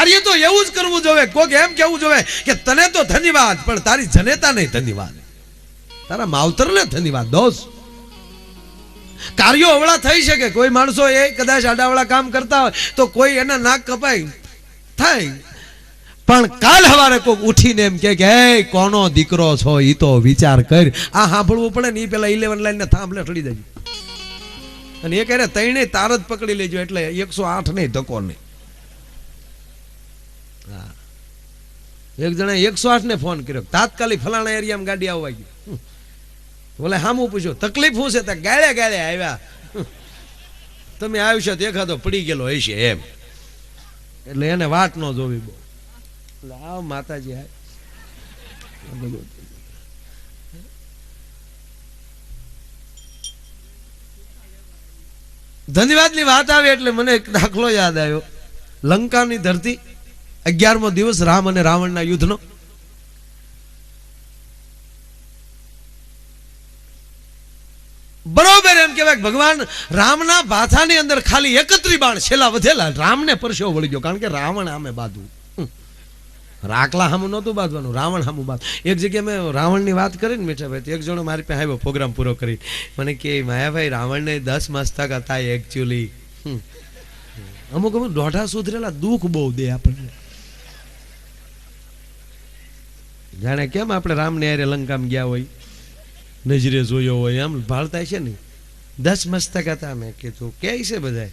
કાર્ય તો એવું જ કરવું જોવે. કોક એમ કેવું જોવે કે તને તો ધન્યવાદ પણ તારી જનેતા નહીં ધન્યવાદ. તારા માવતરને ધન્યવાદ દોષ કાર્યો અવળા થઈ શકે. કોઈ માણસો એ કદાચ આડાવળા કામ કરતા હોય તો કોઈ એના નાક કપાય. થાય. પણ કાલ હવારે કોઈક ઉઠીને એમ કે "હે, કોનો દીકરો છો? એ તો વિચાર કર. આ સાંભળવું પડે ને એ પેલા ઇલેવન લાઈન ને થાંભલે ઠડી દેજો. અને એ કહે તૈણે તાર જ પકડી લેજો એટલે એકસો આઠ નહીં ધક્કો નહીં. એક જણા એકસો આઠ ને ફોન કર્યો. તાત્કાલિક ફલાણા એરિયામાં ગાડી આવવા ગઈ. બોલે, હામું પૂછ્યું, તકલીફ શું છે? ગાળે ગાળે આવ્યા. તમે આવશો તો પડી ગયેલો હશે એમ. એટલે એને વાત ન જોવી બહુ. એટલે આવ માતાજી ધન્યવાદની વાત આવે એટલે મને એક દાખલો યાદ આવ્યો. લંકાની ધરતી અગિયારમો દિવસ રામ અને રાવણના યુદ્ધનો. બરોબર એમ કહેવાય ભગવાન રામના ભાથાની અંદર ખાલી એકત્રી બાણ છેલ્લા વધેલા રામને પરસેવો વળી ગયો કારણ કે રાવણ આમે બાંધવું. રાખલા હામું નહોતું બાંધવાનું, રાવણ હામું બાંધ. એક જગ્યાએ મેં રાવણની વાત કરીને મીઠાભાઈ તો એક જણો મારી પાસે આવ્યો, પ્રોગ્રામ પૂરો કરી. મને કે, માયાભાઈ, રાવણને દસ મસ્તક હતા એકચ્યુઅલી અમુક અમુક દોઢા સુધરેલા દુઃખ બહુ દે આપણને. જાણે કેમ આપણે રામને હારે લંકામાં ગયા હોય? નજરે જોયો હોય, આમ ભાળતા છે ને? દસ મસ્તક હતા, મેં કીધું. કે છે બધા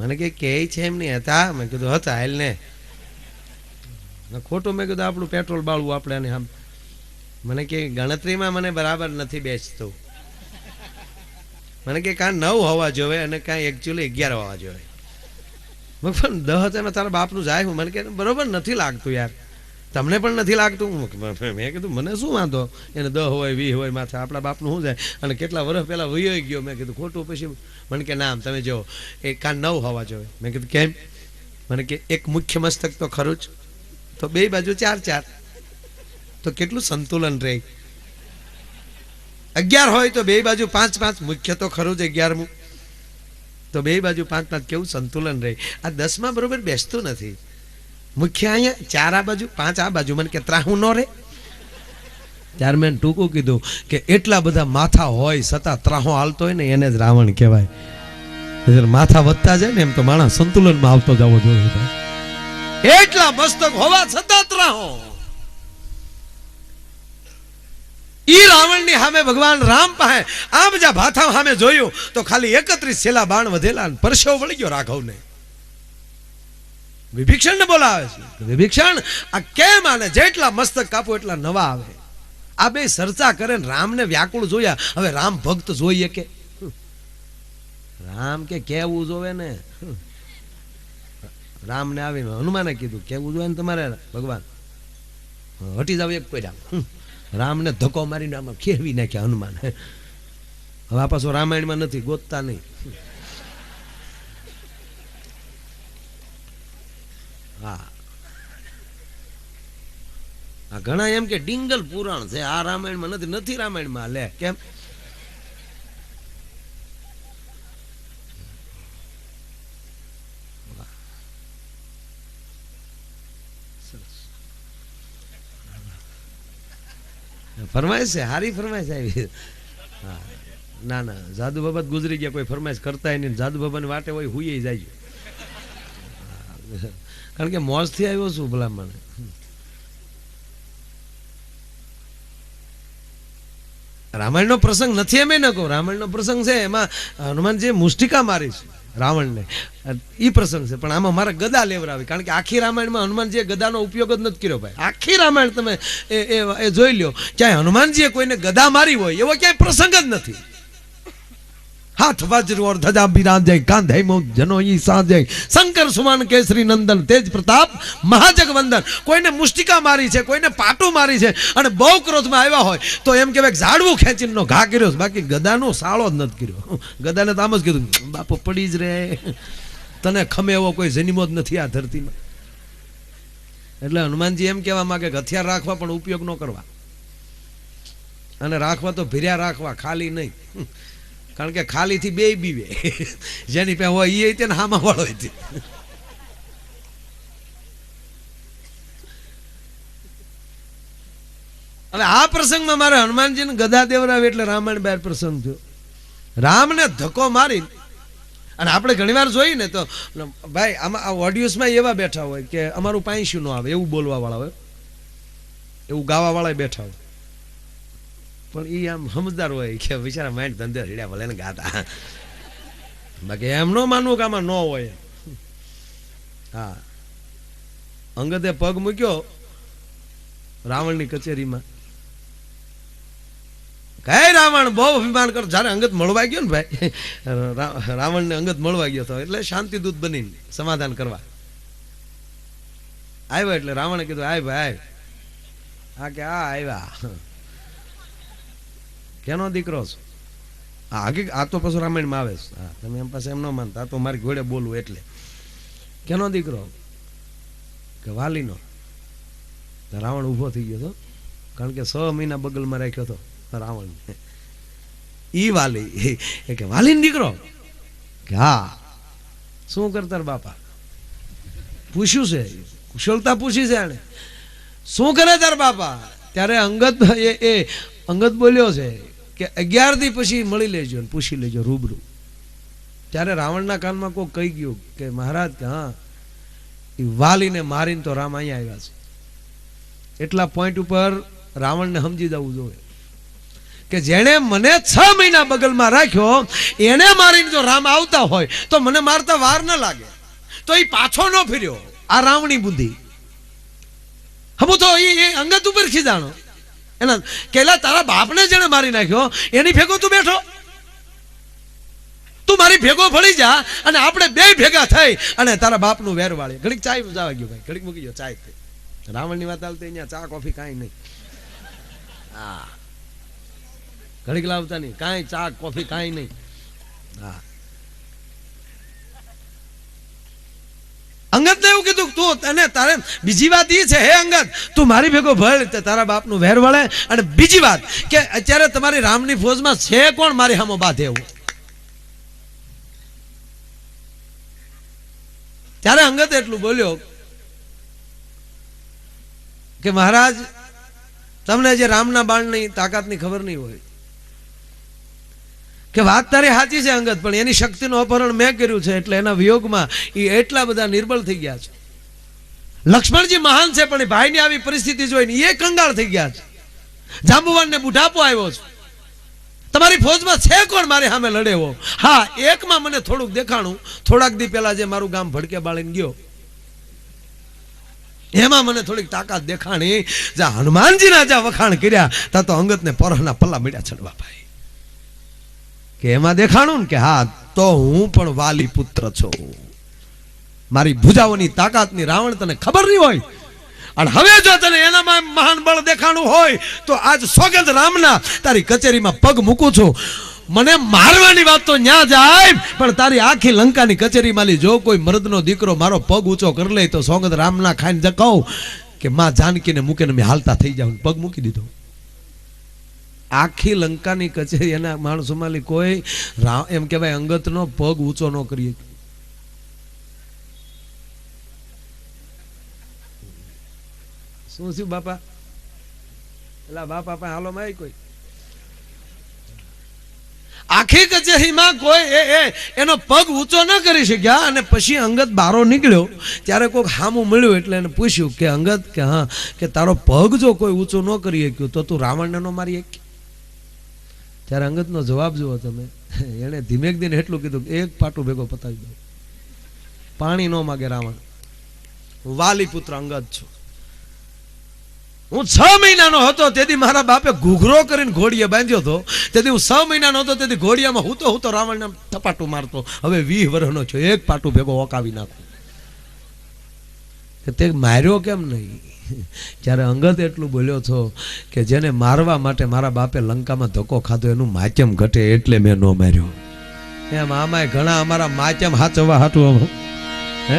મને કે કે છે એમ નહીં, હતા. મેં કીધું, હતા, હાલ ને. ખોટું મેં કીધું, આપણું પેટ્રોલ બાળવું આપણે ને આમ. મને કે ગણતરીમાં મને બરાબર નથી બેસતું. મને કે કાં નવ હોવા જોઈએ અને કાં એકચ્યુઅલી અગિયાર હોવા જોઈએ. મેં પણ દહ હતા તારા બાપનું જાય હું. મને કે બરોબર નથી લાગતું યાર. તમને પણ નથી લાગતું? મેં કીધું, મને શું વાંધો? એને દહ હોય વી હોય, માથે આપણા બાપનું શું જાય? અને કેટલા વર્ષ પહેલાં વયો ગયો. મેં કીધું, ખોટું પછી મને કે, નામ, તમે જો એ કાન નવ હોવા જોઈએ. મેં કીધું, કેમ? મને કે, એક મુખ્ય મસ્તક તો ખરું જ. તો બે બાજુ ચાર ચાર. તો કેટલું સંતુલન રહે? અગિયાર હોય તો બે બાજુ પાંચ પાંચ. મુખ્ય તો ખરું જ અગિયારમું. તો બે બાજુ પાંચ પાંચ કેવું સંતુલન રહે. આ દસમાં બરોબર બેસતું નથી. મુખ્ય અહીંયા ચાર આ બાજુ, પાંચ આ બાજુ. મને કે ત્રાહું ન રહે. ત્યારે મેં ટૂંકું કીધું કે એટલા બધા માથા હોય છતાં ત્રાહો હાલતો હોય ને એને જ રાવણ કહેવાય. માથા વધતા જાય ને એમ તો માણસ સંતુલનમાં આવતો જવો જોઈએ. એટલા મસ્તક હોવા છતાં ત્રાહો. ઈ રાવણની સામે ભગવાન રામ પાસે આ બધા ભાથા સામે જોયું, તો ખાલી એકત્રીસ છેલ્લા બાણ વધેલા પરસેવો વળી ગયો રાઘવને. વિભીક્ષણ ને બોલાવે છે. વિભીક્ષણ આ કેમ આને જેટલા મસ્તક કાપો એટલા નવા આવે? આ બે ચર્ચા કરે ને રામને વ્યાકુળ જોયા, હવે રામ ભક્ત જોઈએ કે? રામ કે કેવું જોવે ને? રામને આવીને હનુમાને કીધું, કેવું જોવે ને તમારે ભગવાન? હટી જાવ એક કોઈ રામને ધક્કો મારીને આમાં ખેવી નાખ્યા હનુમાન. હવે આ રામાયણમાં નથી, ગોતતા નહીં. હા. ઘણા એમ કે ડિંગલ પુરાણ છે, આ રામાયણમાં નથી નથી રામાયણમાં લે, કેમ? ફરમાઈશ છે, હારી ફરમાઈશ આવી. ના ના, જાદુ બાબત ગુજરી ગયા, કોઈ ફરમાઈશ કરતા નહીં, જાદુ બાબાની વાટે હોય, હુઈ જાય. કારણ કે મોજથી આવ્યો છું ભલામણ. રામાયણનો પ્રસંગ નથી એમ ન કહું. રામાયણનો પ્રસંગ છે, એમાં હનુમાનજીએ મુષ્ટિકા મારી છે. રાવણને. એ પ્રસંગ છે, પણ આમાં મારે ગદા લેવરાવી કારણ કે આખી રામાયણમાં હનુમાનજીએ ગદાનો ઉપયોગ જ નથી કર્યો ભાઈ. આખી રામાયણ તમે એ જોઈ લ્યો, ક્યાંય હનુમાનજીએ કોઈને ગદા મારી હોય, એવો ક્યાંય પ્રસંગ જ નથી. હાથ વજ્ર ઓર ધજા બિરાજે કાંધે મો જનો ઈ સાજય શંકર સુમાન કેસરી, નંદન, તેજ પ્રતાપ મહાજગ વંદન કોઈને મુષ્ટિકા મારી છે, કોઈને પાટું મારી છે, અને બહુ ક્રોધમાં આવ્યા હોય, તો એમ કહેવાય ઝાડવું ખેંચીને નો ઘા કર્યો બાકી ગદાનો સાળો જ નથી કર્યો. ગદાને તો આમ જ કીધું, બાપો પડી જ રે. તને ખમે એવો કોઈ જન્મો જ નથી આ ધરતીમાં. એટલે હનુમાનજી એમ કહેવા માગે કે હથિયાર રાખવા પણ ઉપયોગ ન કરવા. અને રાખવા તો ભીર્યા રાખવા, ખાલી નહીં. કારણ કે ખાલીથી બે બીવે. જેની પે હોય એ તેને હામા વાળો હતી અને આ પ્રસંગમાં મારે હનુમાનજીને ગધા દેવરાવે એટલે રામાયણ બાર પ્રસંગ થયો. રામને ધક્કો મારી અને આપણે ઘણીવાર જોઈએ ને તો ભાઈ, આમાં આ ઓડિયન્સમાં એવા બેઠા હોય કે અમારું પાંચશું ન આવે, એવું બોલવા વાળા હોય. એવું ગાવા વાળા બેઠા હોય. પણ એ આમ સમજદાર હોય કે બિચારા માઇન્ડ ધંધે રેડ્યા ભલે ને ગાતા. બાકી એમ ન માનવું કે આમાં ન હોય હા. અંગતે પગ મૂક્યો રાવણની કચેરીમાં. કઈ રાવણ, બહુ અભિમાન કરો. જ્યારે અંગત મળવા ગયો ને ભાઈ રાવણને અંગત મળવા ગયો હતો એટલે શાંતિદૂત બનીને સમાધાન કરવા. આવ્યો એટલે. રાવણે કીધું, આય ભાઈ આ કે, આ આવ્યા. કેનો દીકરો છો? હા હકી આ તો પછી રામાયણમાં આવે છે. હા, તમે એમ પાસે એમ ન માનતા. તો મારી ઘોડે બોલવું એટલે. કેનો દીકરો? કે વાલીનો. રાવણ ઊભો થઈ ગયો હતો. કારણ કે છ મહિના બગલમાં રાખ્યો હતો રાવણ ઈ વાલી. એ કે, વાલીનો દીકરો? કે, હા. શું કરતા બાપા? પૂછ્યું છે. કુશળતા પૂછી છે એને શું કરે તાર બાપા? ત્યારે અંગત એ અંગત બોલ્યો છે. કે અગિયાર દી પછી મળી લેજો પૂછી લેજો રૂબરૂ. ત્યારે રાવણના કાનમાં કોઈ કહી ગયું કે મહારાજ, કે હા એ વાલીને મારીને તો રામ અહીંયા આવ્યા છે. એટલા પોઈન્ટ ઉપર રાવણને સમજી જવું જોઈએ. કે જેણે મને છ મહિના બગલમાં રાખ્યો, એને મારીને જો રામ આવતા હોય, તો મને મારતા વાર ન લાગે. તો એ પાછો ન ફર્યો. આ રાવણી બુદ્ધિ. હમું તો એ અંગત ઉપર ખીજાણો. એના કેલા તારા બાપને જેણે મારી નાખ્યો, એની ભેગો તું બેઠો. તું મારી ભેગો ભળી જા અને આપણે બે ભેગા થઈ અને તારા બાપનું વેર વાળી ઘડીક ચાય જવા ગયો ભાઈ, ઘડીક મૂકી ગયો, ચાય થઈ રાવણની વાત આવતી અહીંયા, ચા, કોફી, કાંઈ નહીં. હા. ઘડીક લાવતા નહીં, કાંઈ ચા, કોફી, કાંઈ નહીં. હા. અંગત એવું કીધું તું તને તારે બીજી વાત એ છે, હે અંગત, તું મારી ભેગો ભળ તે તારા બાપનું વેર વળે. અને બીજી વાત કે અત્યારે તમારી રામની ફોજમાં છે કોણ મારી હામો બાધે એવું? ત્યારે અંગત એટલું બોલ્યો કે મહારાજ, તમને જે રામના બાણની તાકાતની ખબર નહીં હોય કે વાત તારી સાચી છે અંગત, પણ એની શક્તિનું અપહરણ મેં કર્યું છે, એટલે એના વિયોગમાં એ એટલા બધા નિર્બળ થઈ ગયા છે. લક્ષ્મણજી મહાન છે, પણ ભાઈની આવી પરિસ્થિતિ જોઈને એ કંગાળ થઈ ગયા છે. જાંબુવાનને બુઢાપો આવ્યો છે. તમારી ફોજમાં છે કોણ મારી સામે લડેવો? હા, એકમાં મને થોડુંક દેખાણું. થોડાક દી પહેલા જે મારું ગામ ભડકે બાળીને ગયો. એમાં મને થોડીક તાકાત દેખાણી. જ્યાં હનુમાનજીના જ્યાં વખાણ કર્યા ત્યાં તો અંગતને પરહના પલ્લા મળ્યા છડવા ભાઈ. કે એમાં દેખાણું ને કે હા, તો હું પણ વાલી પુત્ર છું. મારી ભુજાઓની તાકાતની રાવણ તને ખબર નહીં હોય? અને હવે જો તને એનામાં મહાન બળ દેખાણું હોય, તો આજ સોગંદ રામના તારી કચેરીમાં પગ મૂકું છું. મને મારવાની વાત તો ન્યા જાય, પણ તારી આખી લંકાની કચેરીમાં જો કોઈ મર્દનો દીકરો મારો પગ ઊંચો કરી લે, તો સોગંદ રામના ખાઈને જ કહું કે, માં જાનકીને મૂકીને મેં હાલતા થઈ જાઉં પગ મૂકી દીધો. આખી લંકાની કચેરી એના માણસોમાં લી કોઈ એમ કહેવાય અંગતનો પગ ઊંચો ન કરીએ. શું થયું બાપા? એલા બાપા પાસે હાલો માં કોઈ. આખી કચેરીમાં કોઈ એ એ એનો પગ ઊંચો ન કરી શક્યા અને પછી અંગત બારો નીકળ્યો. ત્યારે કોઈક હામું મળ્યું એટલે એને પૂછ્યું કે અંગત કે હા, કે તારો પગ જો કોઈ ઊંચો ન કરી શક્યો તો તું રાવણને ન મારી શકી ત્યારે અંગતનો જવાબ જુઓ તમે. એણે ધીમેક દિન એટલું કીધું એક પાટું ભેગો પતાવી દો. પાણી ન માગે રાવણ. વાલી પુત્ર અંગત છું. હું છ મહિનાનો હતો, તેથી મારા બાપે ઘૂઘરો કરીને ઘોડીએ બાંધ્યો હતો. તેથી હું છ મહિનાનો હતો, તેથી ઘોડિયામાં હું તો હું તો રાવણને ટપાટું મારતો. હવે વીહ વર્ષનો છું, એક પાટું ભેગો ઓકાવી નાખું. તે માર્યો કેમ નહીં? જ્યારે અંગત એટલું બોલ્યો છો કે જેને મારવા માટે મારા બાપે લંકામાં ધક્કો ખાધો, એનું માચમ ઘટે એટલે મેં ન માર્યો. એમ આમાંય ઘણા અમારા માચમ હાચવા હાટું હે?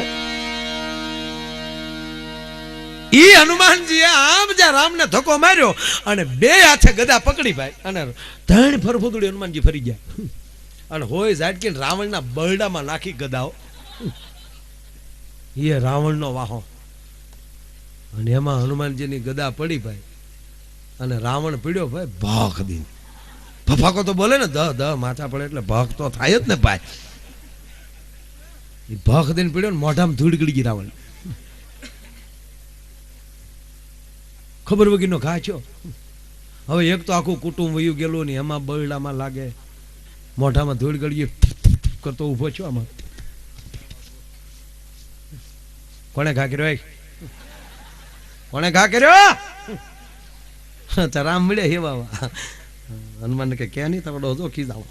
ઈ હનુમાનજીએ આમ જ્યાં રામને ધક્કો માર્યો અને બે હાથે ગદા પકડી ભાઈ, અને ત્રણ ફરફુદડી હનુમાનજી ફરી ગયા. અને હોય ઝાટકીને રાવણના બરડામાં નાખી ગદાઓ એ રાવણનો વાહો. અને એમાં હનુમાનજીની ગદા પડી ભાઈ. અને રાવણ પીડ્યો ભાઈ ભાખ દીન ફફાકો તો બોલે ને દ ધ, માથા પડે એટલે ભાખ તો થાય જ ને ભાઈ. એ ભાખ દઈને પીડ્યો ને, મોઢામાં ધૂળ ગળી ગઈ રાવણ. ખબર વગીનો ઘા હવે એક તો આખું કુટુંબ વયું ગયેલું ને એમાં બરડામાં લાગે. મોઢામાં ધૂળ ગળી કરતો ઊભો છો આમાં. કોણે ઘા કર્યો? કોણે ઘા કર્યો? રામ મળે હે બાબા હનુમાન કે ક્યાં નહીં તકડો હતો ખીજાવ.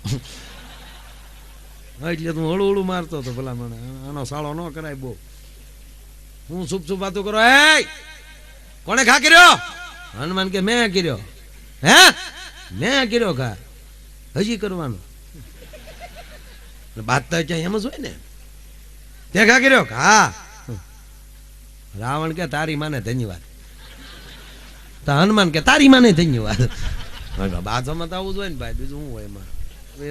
એટલે તું હળું હળું મારતો હતો ભલા મને આનો સાળો ન કરાય બહુ. હું શુભ શુભ વાતો કરો હે કોણે ઘા કર્યો? હનુમાન કે, મેં કર્યો. હે? મેં કર્યો ઘા. હજી કરવાનો. વાત તો ક્યાં એમ જ હોય ને. તે ઘા કર્યો? હા. રાવણ કે, તારી માને ધન્યવાદ. તો હનુમાન કે, તારી માને ધન્યવાદ બાજુમાં તો આવું જોઈએ ને ભાઈ, બીજું શું એમાં?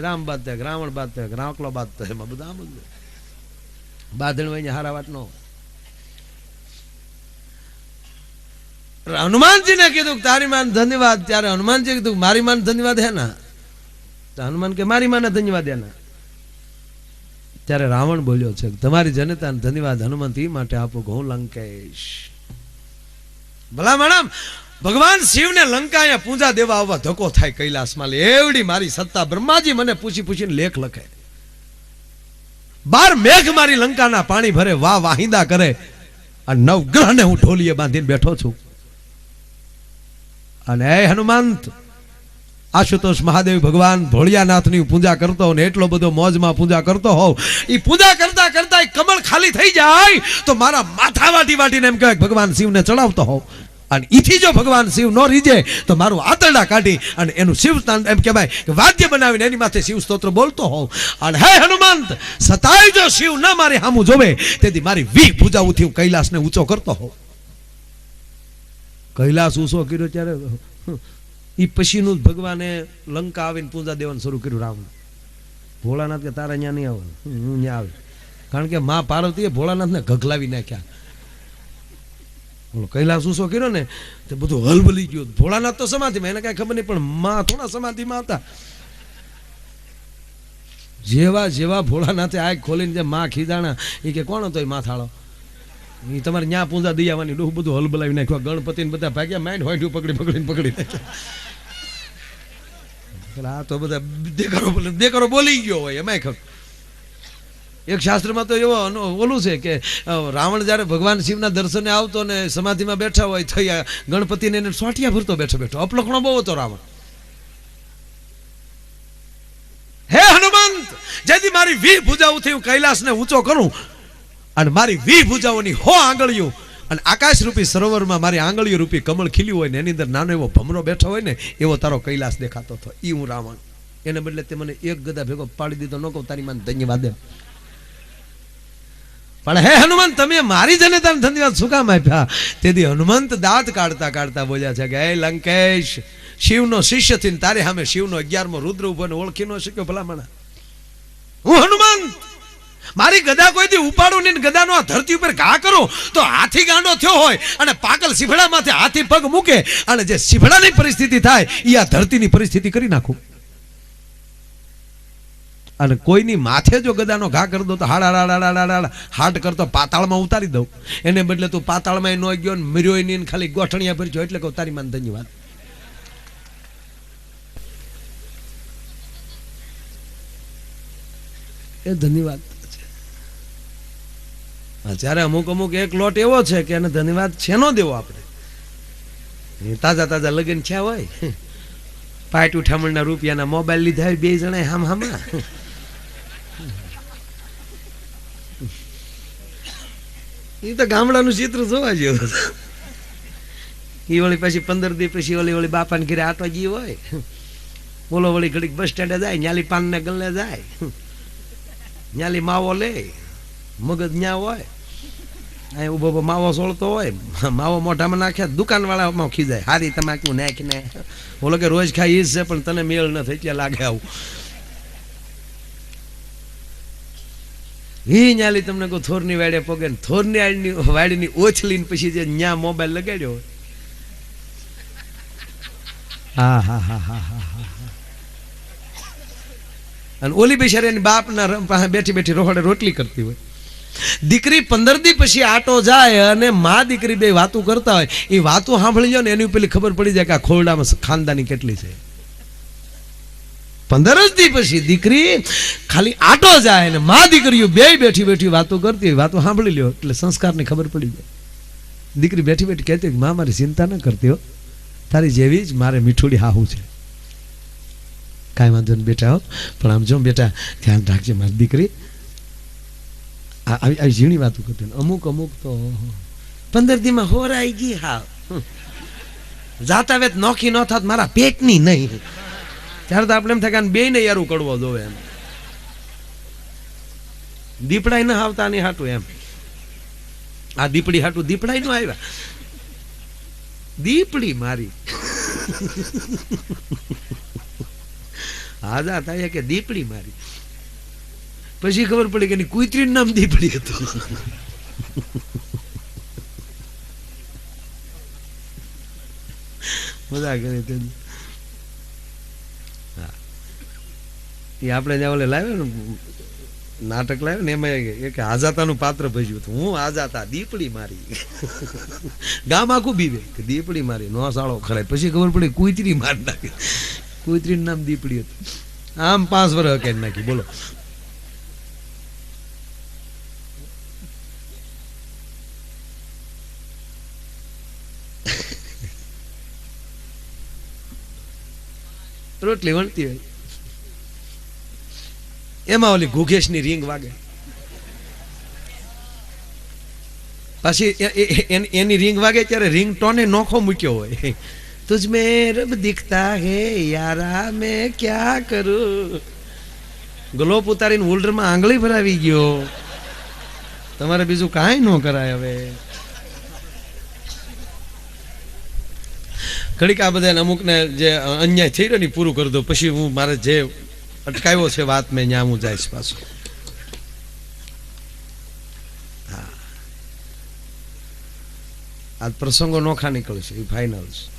રામ બાદ થાય રાવણ બાદ થાય રાવકલો બાદ થાય, એમાં બધા આમ જ બાદણ હોય હારા વાત ન હોય. હનુમાનજીને કીધું તારી માન ધન્યવાદ. ત્યારે હનુમાનજી કીધું મારી માન ધન્યવાદ હે ના? તો હનુમાન કે, મારી માને ધન્યવાદ એના ત્યારે રાવણ બોલ્યો છે તમારી જનતાને ધન્યવાદ, હનુમંત માટે આપો હું લંકેશ. ભલા મેડમ ભગવાન શિવને લંકા અહીંયા પૂજા દેવા આવવા ધક્કો થાય કૈલાસમાં એવડી મારી સત્તા. બ્રહ્માજી મને પૂછી પૂછીને લેખ લખે. બાર મેઘ મારી લંકાના પાણી ભરે, વાહ વાહિંદા કરે. અને નવગ્રહને હું ઢોલીએ બાંધીને બેઠો છું. અને એ હનુમંત, આશુતોષ મહાદેવ ભગવાન ભોળિયાનાથની પૂજા કરતો હોઉં ને એટલો બધો મોજમાં પૂજા કરતો હોઉં. એ પૂજા કરતા કરતા કમળ ખાલી થઈ જાય તો મારા માથા વાટી વાટીને એમ કહેવાય ભગવાન શિવને ચડાવતો હોઉં. અને ઈથી જો ભગવાન શિવ નો રીજે, તો મારું આતરડા કાઢી અને એનું શિવ તાન- એમ કહેવાય કે વાદ્ય બનાવીને એની માથે શિવ સ્તોત્ર બોલતો હોઉં. અને હે હનુમંત, સતાય જો શિવ ના મારે સામું જોવે, તેથી મારી વી પૂજાઓથી હું કૈલાસને ઊંચો કરતો હોઉં. કૈલાસ ઊંચો કર્યો ત્યારે એ પછીનું ભગવાને લંકા આવીને પૂજા દેવાનું શરૂ કર્યું રામ ભોળાનાથ કે તારા અહીંયા નહીં આવે હું ત્યાં આવે કારણ કે મા પાર્વતીએ ભોળાનાથને ઘઘલાવી નાખ્યા. કૈલાસ ઊંચો કર્યો ને, તે બધું હલબલી ગયું. ભોળાનાથ તો સમાધિમાં, એને કાંઈ ખબર નહીં, પણ માં થોડા સમાધિમાં હતા. જેવા જેવા ભોળાનાથે આગ ખોલીને જે માં ખીજાણા એ કે કોણ હતો એ માથાળો? એ તમારે ન્યા પૂંજા દઈ આવવાની ડોહ બધું હલબલાવી નાખ્યું. ગણપતિને બધા ભાગ્યા માઇન્ડ હોય પકડી પકડીને પકડી નાખ્યા. આ તો બધા દેકરો દેકારો બોલી ગયો હોય, એમાંય ખબર એક શાસ્ત્રમાં તો એવો ઓલું છે કે રાવણ જ્યારે ભગવાન શિવના દર્શને આવતો ને સમાધિમાં બેઠા હોય થયા ગણપતિને એને સોટિયા ભરતો બેઠો બેઠો. અપલખણો બહુ હતો રાવણ. હે હનુમંત, જેથી મારી વી ભુજાઓથી હું કૈલાસને ઊંચો કરું અને મારી વી ભૂજાઓની હો આંગળીઓ અને આકાશ રૂપી સરોવરમાં મારી આંગળીઓ રૂપી કમળ ખીલ્યું હોય ને એની અંદર નાનો એવો ભમરો બેઠો હોય ને, એવો તારો કૈલાસ દેખાતો હતો. એ હું રાવણ. એને બદલે તે મને એક ગદા ભેગો પાડી દીધો. ન કહું તારી મને ધન્યવાદ પણ હે હનુમંત, તમે મારી જનતાને ધન્યવાદ શું કામ આપ્યા? તેથી હનુમંત દાંત કાઢતા કાઢતા બોલ્યા છે કે, હે લંકેશ, શિવનો શિષ્ય થઈને તારે સામે શિવનો અગિયારમો રુદ્ર ઊભો ને ઓળખી ન શક્યો ભલામણા? હું હનુમંત, મારી ગદા કોઈથી ઉપાડું નહીં ને ગદાનો આ ધરતી ઉપર ઘા કરું? તો હાથી ગાંડો થયો હોય અને પાકલ શિફળામાંથી હાથી પગ મૂકે અને જે શિફળાની પરિસ્થિતિ થાય એ આ ધરતીની પરિસ્થિતિ કરી નાખું. અને કોઈની માથે જો ગદાનો ઘા કરી દો તો હાડા હાડા હાડા હાડા કરતો પાતાળમાં ઉતારી દઉં. એને બદલે તું પાતાળમાં ન ગયો ને મર્યો નહીં ખાલી ગોઠણિયા ભરજો એટલે કહું તારી માન ધન્યવાદ એ ધન્યવાદ જ્યારે અમુક અમુક એક લોટ એવો છે કે એને ધન્યવાદ છે નો દેવો આપણે. તાજા તાજા લગ્ન થયા હોય. પાટ ઉઠામણના રૂપિયાના મોબાઈલ લીધા હોય બે જણા હામ હામા. એ તો ગામડાનું ચિત્ર જોવા જેવું એ વળી પછી પંદર દી પછી ઓલી વળી બાપાને ઘરે આટો જી હોય. બોલો વળી ઘડીક બસ સ્ટેન્ડે જાય, ન્યાલી પાનને ગલ્લે જાય. ન્યાલી માવો લે, મગજ ન્યા હોય. અહીં ઊભો ઊભો માવો સોળતો હોય. માવો મોઢામાં નાખે દુકાન વાળામાં ખીજાય. હારી તમાકુ નાખીને. બોલો કે રોજ ખાઈ છે, પણ તને મેળ ન થઈ એટલે લાગે આવું. એ ન્યાલી તમને કહું, થોરની વાડે પગે થોરની વાડીની વાડીની ઓછલીને પછી જે ન્યા મોબાઈલ લગાડ્યો હા હા હા હા હા હા હા. અને ઓલી બિચારી એની બાપના પાસે બેઠી બેઠી રોહડે રોટલી કરતી હોય. દીકરી પંદર દી પછી આટો જાય અને મા દીકરી બે વાતું કરતા હોય. એ વાતું સાંભળી જાય ને એની પેલી ખબર પડી જાય કે આ ખોરડામાં ખાનદાની કેટલી છે. પંદર જ દી પછી દીકરી ખાલી આટો જાય ને મા દીકરીઓ બે બેઠી બેઠી વાતો કરતી હોય, વાતો સાંભળી લ્યો, એટલે સંસ્કારની ખબર પડી જાય. દીકરી બેઠી બેઠી કહેતી મા, મારી ચિંતા ન કરતી હો. તારી જેવી જ મારે મીઠુડી હાહુ છે. કાંઈ વાંધો નહીં બેટા હો. પણ આમ જો બેટા, ધ્યાન રાખજે મારી દીકરી. આવી આવી ઝીણી વાતો કરતી અમુક અમુક તો પંદર દીમાં હોરાઈ ગઈ હા જાતા વેત નોખી ન થાત, મારા પેટની નહીં. ત્યારે તો આપણે એમ થાય કે બે ને યારું કડવો જોવે એમ. દીપડાય ન આવતા ની હાટું એમ. આ દીપડી હાટું દીપડાય ન આવ્યા. દીપડી મારી. હાજા થાય કે દીપડી મારી. પછી ખબર પડી કે એની કુતરીનું નામ દીપડી હતું. મજા કરી તે હા એ આપણે જ્યાં ઓલે લાવ્યો ને નાટક લાવ્યો ને એમાં એક આઝાતાનું પાત્ર ભજ્યું હતું. હું આઝાતા, દીપડી મારી. ગામ આખું બીવે. દીપડી મારી, નો સાળો ખરાય પછી ખબર પડી કુતરી મારી નાખી. કુતરીનું નામ દીપડી હતું. આમ પાંચ વર્ષ હકેન નાખી. બોલો. રોટલી વણતી હોય. એમાં ઓલી ઘુઘેશની રીંગ વાગે. પછી એની રીંગ વાગે ત્યારે રીંગ ટોને નોખો મૂક્યો હોય. તુજ મેં રબ દિખતા હે યારા, મેં ક્યા કરું? ગ્લોપ ઉતારીને હોલ્ડરમાં આંગળી ભરાવી ગયો. તમારે બીજું કાંઈ ન કરાય હવે. ઘડીક આ બધાને અમુકને જે અન્યાય થઈ રહ્યો ને પૂરું કરી દો. પછી હું મારે જે અટકાવ્યો છે વાત મેં ન્યા હું જઈશ પાછું. આજ પ્રસંગો નોખા નીકળશે એ ફાઇનલ છે.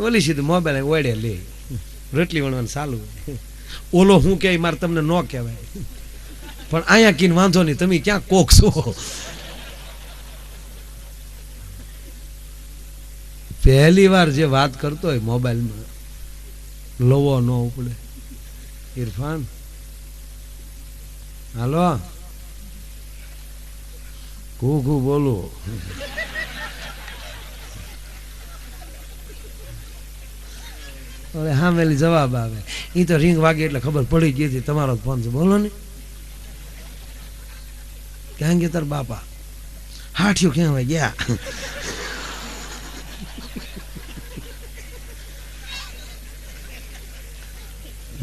ઓલી સીધું મોબાઈલ ઓળે લે. રોટલી વણવાનું ચાલુ. ઓલો હું કે, મારે તમને ન કહેવાય. પણ અહીંયા કીન વાંધો નહીં, તમે ક્યાં કોક છો? પહેલી વાર જે વાત કરતો હોય મોબાઈલમાં લવો ન ઉપડે ઇરફાન હાલો કુ કુ હવે સામેલી જવાબ આવે. એ તો રિંગ વાગે એટલે ખબર પડી ગઈ હતી તમારો ફોન છે. બોલો ને. ક્યાં ગયા તાર બાપા? હાઠિયું ક્યાં ગયા.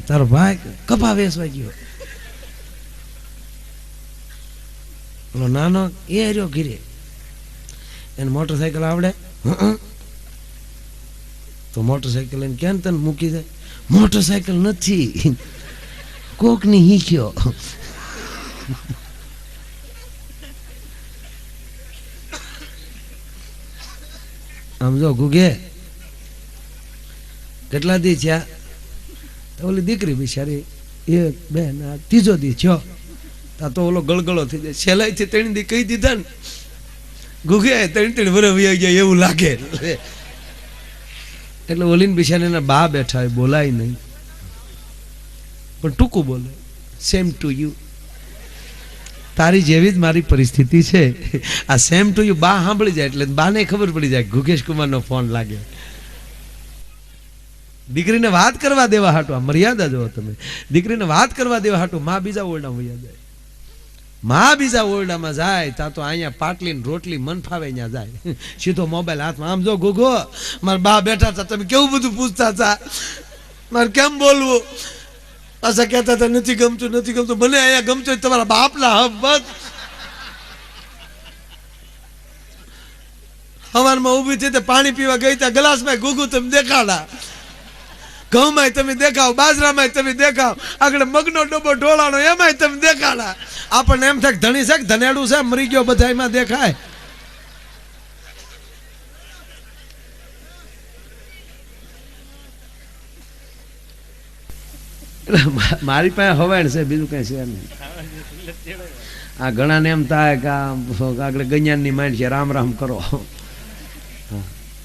તારો ભાઈ કપા વેસવા ગયો ઓલો નાનો એ રહ્યો ઘીરે. એને મોટરસાયકલ આવડે. તો મોટરસાયકલ એને કેમ તને મૂકી દે? મોટરસાયકલ નથી. કોકની હીખ્યો. આમ જો ગુગે કેટલા દી થયા? ઓલી દીકરી બિચારી એક બે ના ત્રીજો દી છો તા તો ઓલો ગળગળો થઈ જાય. છેલ્લાથી ત્રણ દી કહી દીધા ને ગુગ્યા ત્રણ ત્રણ વરસ ગયા, એવું લાગે. એટલે ઓલીને બિચારી એના બા બેઠા હોય, બોલાય નહીં. પણ ટૂંકું બોલે સેમ ટુ યુ તારી જેવી જ મારી પરિસ્થિતિ છે. આ સેમ ટુ યુ બા સાંભળી જાય એટલે બાને ખબર પડી જાય ગુકેશ કુમારનો ફોન લાગે દીકરીને વાત કરવા દેવા હાટો. આ મર્યાદા જો તમે. દીકરીને વાત કરવા દેવા હાટો. માં બીજા ઓરડામાં વૈયા જાય. માં બીજા ઓરડામાં જાય તા તો અહીંયા પાટલી ને રોટલી મન ફાવે ત્યાં જાય. સીધો મોબાઈલ હાથમાં. આમ જો ગોગો મારા બા બેઠા હતા. તમે કેવું બધું પૂછતા હતા? મારે કેમ બોલવું? અચ્છા કહેતા હતા, નથી ગમતું નથી ગમતું. મને અહીંયા ગમતું તમારા બાપના હબ બસ. હવારમાં ઊભી થઈ પાણી પીવા ગઈ ત્યાં ગ્લાસમાં ગુગુ તમે દેખાડા. ઘઉંમાંય તમે દેખાવ બાજરામાં તમે દેખાવ, આગળ મગનો ડબ્બો, ઢોળાનો, એમાંય તમે દેખાડા. આપણને એમ થાય ધણી છે ધનેડું છે, મરી ગયો, બધા એમાં દેખાય. મારી પાસે હવાણ છે, બીજું કઈ છે નહીં. આ ઘણાને એમ થાય કે આગળ ગજ્ઞાનની માઇન્ડ છે, રામ રામ કરો.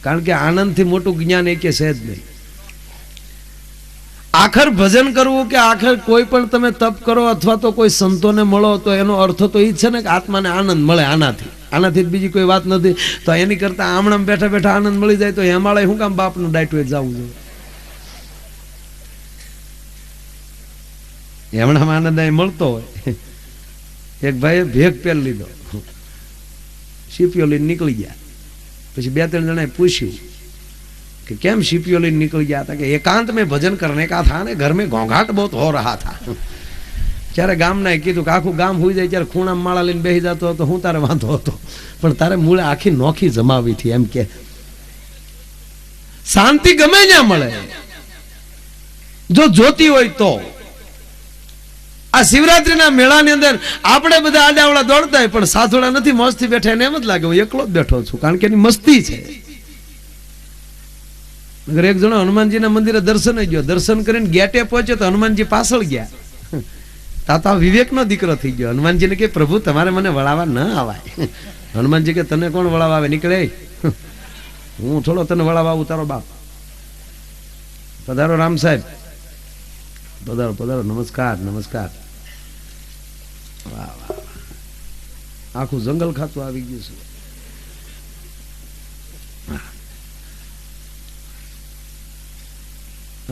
કારણ કે આનંદથી મોટું જ્ઞાન એ કે છે જ નહીં. આખર ભજન કરવું કે આખર કોઈ પણ તમે તપ કરો અથવા તો કોઈ સંતોને મળો, તો એનો અર્થ તો એ છે ને કે આત્માને આનંદ મળે આનાથી. આનાથી બીજી કોઈ વાત નથી. તો એની કરતા આમણામ બેઠા બેઠા આનંદ મળી જાય તો હેમાળે શું કામ બાપનું ડાયટુએ જવું જોઈએ. એમણામાં આનંદ અહીં મળતો હોય. એક ભાઈએ ભેગ પેલ લીધો. સીપીઓ લઈને નીકળી ગયા. પછી બે ત્રણ જણાએ પૂછ્યું कि કેમ सीपीओ लेने निकल गया था कि एकांत में भजन करने का था ने घर में घोंघाट बहुत हो रहा था ત્યારે ગામના કીધું કે આખું ગામ હોઈ જાય ત્યારે ખૂણામાં માળા લઈને બેસી જતો હતો હું તારે વાંધો હતો પણ તારે મૂળે આખી નોખી જમાવી હતી એમ કે શાંતિ ગમે ત્યાં મળે જો જોતી હોય તો આ શિવરાત્રીના મેળાની અંદર આપણે બધા આડાવડા દોડતા હોય પણ સાધુડા નથી મસ્તી બેઠા એને એમ જ લાગે હું એકલો જ બેઠો છું કારણ કે એની મસ્તી છે નગર એક જણો હનુમાનજીના મંદિરે દર્શન ગયો, દર્શન કરીને ગેટે પહોંચ્યો તો હનુમાનજી પાછળ ગયા. તાતા વિવેકનો દીકરો થઈ ગયો. હનુમાનજીને કે, પ્રભુ, તમારે મને વળાવવા ન આવાય. હનુમાનજી કે, તને કોણ વળાવવા આવે? નીકળે. હું થોડો તને વળાવવા આવું, તારો બાપ. પધારો રામ સાહેબ. પધારો પધારો. નમસ્કાર નમસ્કાર. વાહ વાહ. આખું જંગલ ખાતું આવી ગયું છે.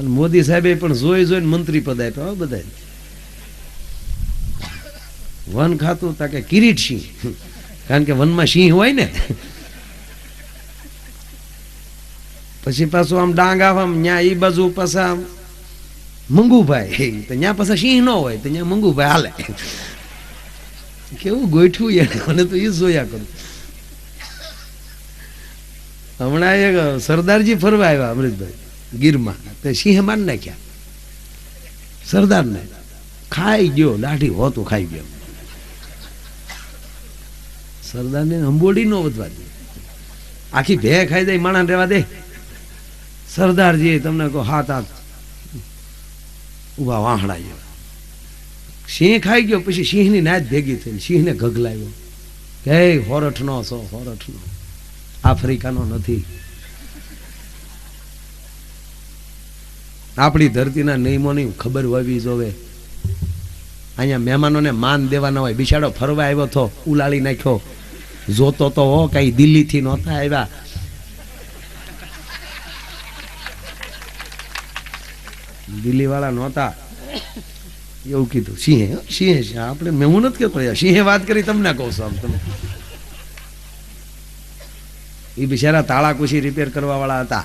અને મોદી સાહેબે પણ જોઈ જોઈને મંત્રી પદ આપ્યા બધા વન ખાતું તા કે કિરીટ સિંહ. કારણ કે વનમાં સિંહ હોય ને. પછી પાછું આમ ડાંગ આવામ, ન્યા એ બાજુ પાછા આમ મંગુભાઈ. તો ન્યા પાછા સિંહ ન હોય, તો ન્યા મંગુભાઈ હાલે. કેવું ગોઠવું એને મને તો એ જોયા કરું. હમણાં એક સરદારજી ફરવા આવ્યા અમૃતભાઈ. ગીરમાં. તે સિંહ માર નાખ્યા સરદારને. ખાઈ ગયો, લાઠી હોતું ખાઈ ગયો. સરદારને અંબોડી નો વધવા દે. આખી ભે ખાઈ જાય માણા રહેવા દે. સરદારજી તમને કહો, હાથ હાથ. ઊભા વાહણા જેવા. સિંહ ખાઈ ગયો, પછી સિંહની નાચ ભેગી થઈ સિંહને ગગલાવ્યો કે હોરઠનો છો, હોરઠનો. આફ્રિકાનો નથી. આપણી ધરતીના નિયમોની ખબર હોવી જોવે. અહીંયા મહેમાનોને માન દેવાના હોય, બિચારો ફરવા આવ્યો તો ઉલાળી નાખ્યો. જોતો તો હો કઈ દિલ્હીથી નહોતા આવ્યા. દિલ્હી વાળા નહોતા. એવું કીધું, સિંહે સિંહે છે આપણે મેં હું નથી કહેતો સિંહે વાત કરી તમને કહું છું આમ તમે. એ બિચારા તાળા કુશી રિપેર કરવા વાળા હતા.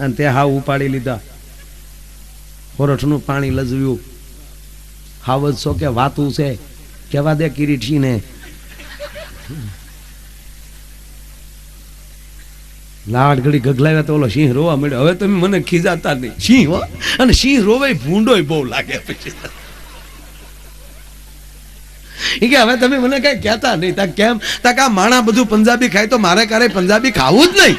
અને તે હાવ ઉપાડી લીધા. હોરઠનું પાણી લજવ્યું. હાવજ છો કે વાતું છે. કેવા દે કિરીટીને લાડ ઘડી ગગલાવ્યા તો ઓલો સિંહ રોવા મળ્યો હવે તમે મને ખીજાતા નહીં. સિંહ, હો? અને સિંહ રોવે ભૂંડોય બહુ લાગે પછી. કે હવે તમે મને કઈ કહેતા નહીં. તા કેમ? તા કા માણા બધું પંજાબી ખાય તો મારે ક્યારે પંજાબી ખાવું જ નહીં.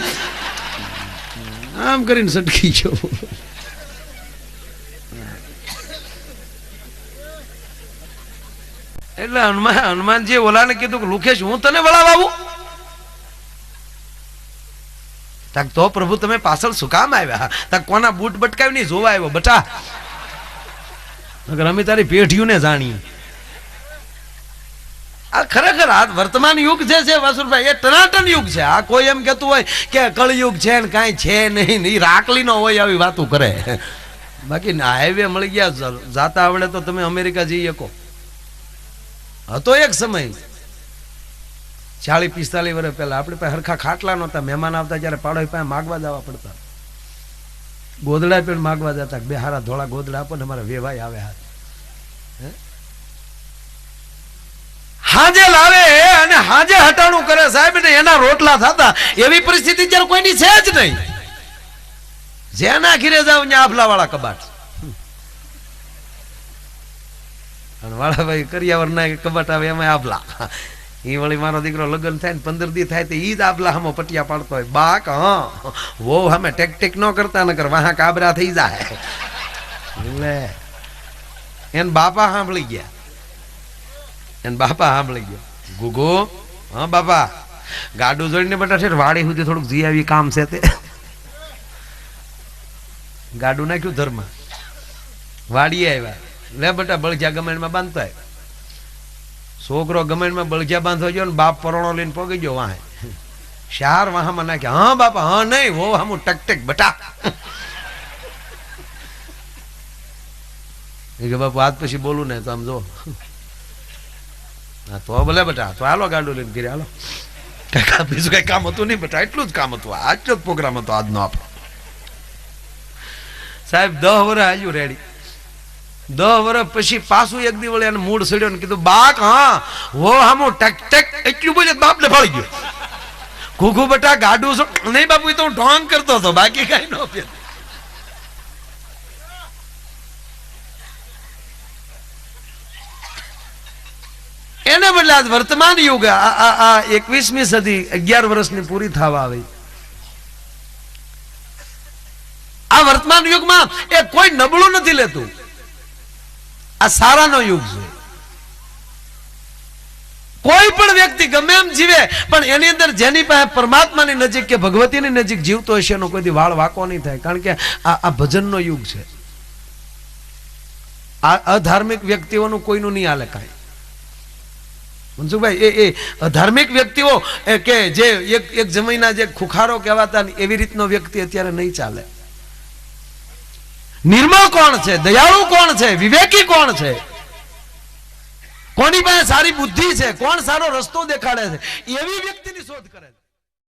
આમ કરીને સટકી ગયો એટલે હનુમાન હનુમાનજી ઓલાને કીધું કે, લુખેશ, હું તને વળાવ આવું? તાક તો પ્રભુ તમે પાછળ શું કામ આવ્યા? તાક કોના બૂટ બટકાવી નહીં જોવા આવ્યો? બટા અમે તારી પેઢીઓને જાણીએ. આ ખરેખર આ વર્તમાન યુગ જે છે વાસુરભાઈ, એ ટનાટન યુગ છે. આ કોઈ એમ કહેતું હોય કે કળયુગ છે ને કાંઈ છે નહીં એ રાખલી નો હોય આવી વાતો કરે. બાકી હાઈવે મળી ગયા જાતા આવડે તો તમે અમેરિકા જઈ શકો. હતો એક સમય. ચાલીસ પિસ્તાલીસ વર્ષ પહેલા. આપણે પાસે હરખા ખાટલા નહોતા. મહેમાન આવતા જ્યારે પાડો પાસે માગવા જવા પડતા. ગોદડા પણ માગવા જતા બે હારા ધોળા ગોદડા આપો ને અમારા વેવાય આવે હાથ. હાજે લાવે અને હાજે હટાણું કરે સાહેબ ને એના રોટલા થતા. એવી પરિસ્થિતિ જ્યારે કોઈની છે જ નહીં. જેના ઘીરે જાવ ને આફલા વાળા કબાટ વાળાભાઈ કરિયાવરના કબાટ આવે એમાં આભલા. એ વળી મારો દીકરો લગ્ન થાય ને પંદર દી થાય તો ઈ જ આભલા હમો પટિયા પાડતો હોય. બાક, હા. વો હમે ટેક ટેક ન કરતા, નકર વાહા કાબરા થઈ જાય. એટલે એન બાપા સાંભળી ગયા. એન બાપા સાંભળી ગયો. ગુગો, હા, બાપા, ગાડું જોઈને બટા વાડી સુધી થોડુંક જી આવી, કામ છે તે. ગાડું નાખ્યું ધર્મ. વાડીએ આવ્યા. લે બટા, બળજ્યા ગમેણમાં બાંધતા છોકરો ગમેણમાં બળજ્યા બાંધો ગયો ને બાપ પરોણો લઈને પોગી ગયો વાહે. શાર વાહામાં નાખ્યા. હા, બાપા, હા, નહીં હો હામું ટક ટક, બટા. કે બાપુ, આજ પછી બોલું ને તો આમ જો. તો ભલે બેટા, તો હાલો ગાડું લઈને ઘરે, હાલો. કઈ કામ, બીજું કઈ કામ હતું નહીં બેટા, એટલું જ કામ હતું. આજનો જ પ્રોગ્રામ હતો, આજનો આપણો. સાહેબ, દહ વર્ષ હાલ્યું રેડી. દહ વર્ષ પછી પાછું એક દિવસ એને મૂળ સડ્યો ને કીધું, બાક, હા, હો, હામો, ટેક ટેક, એટલું બોલે બાપ ને ફાળી ગયો. ઘૂઘું બેટા, ગાડું છો? નહીં બાપુ તો હું ઢોંગ કરતો હતો, બાકી કઈ ન એને બદલે આજ વર્તમાન યુગ આ, આ- એકવીસમી સદી અગિયાર વર્ષની પૂરી થવા આવી. આ વર્તમાન યુગમાં એ કોઈ નબળું નથી લેતું. આ સારાનો યુગ છે. કોઈ પણ વ્યક્તિ ગમે એમ જીવે, પણ એની અંદર જેની પાસે પરમાત્માની નજીક કે ભગવતીની નજીક જીવતો હશે, એનો કોઈથી વાળ વાકો નહીં થાય. કારણ કે આ આ ભજનનો યુગ છે. આ અધાર્મિક વ્યક્તિઓનું કોઈનું નહીં હાલે કાંઈ. મનસુખભાઈ, એ એ, ધાર્મિક વ્યક્તિઓ કે જે એક એક જમીના જે ખુખારો કહેવાતા એવી રીતનો વ્યક્તિ અત્યારે નહીં ચાલે. નિર્મળ કોણ છે? દયાળુ કોણ છે? વિવેકી કોણ છે? કોની પાસે સારી બુદ્ધિ છે? કોણ સારો રસ્તો દેખાડે છે? એવી વ્યક્તિની શોધ કરે છે.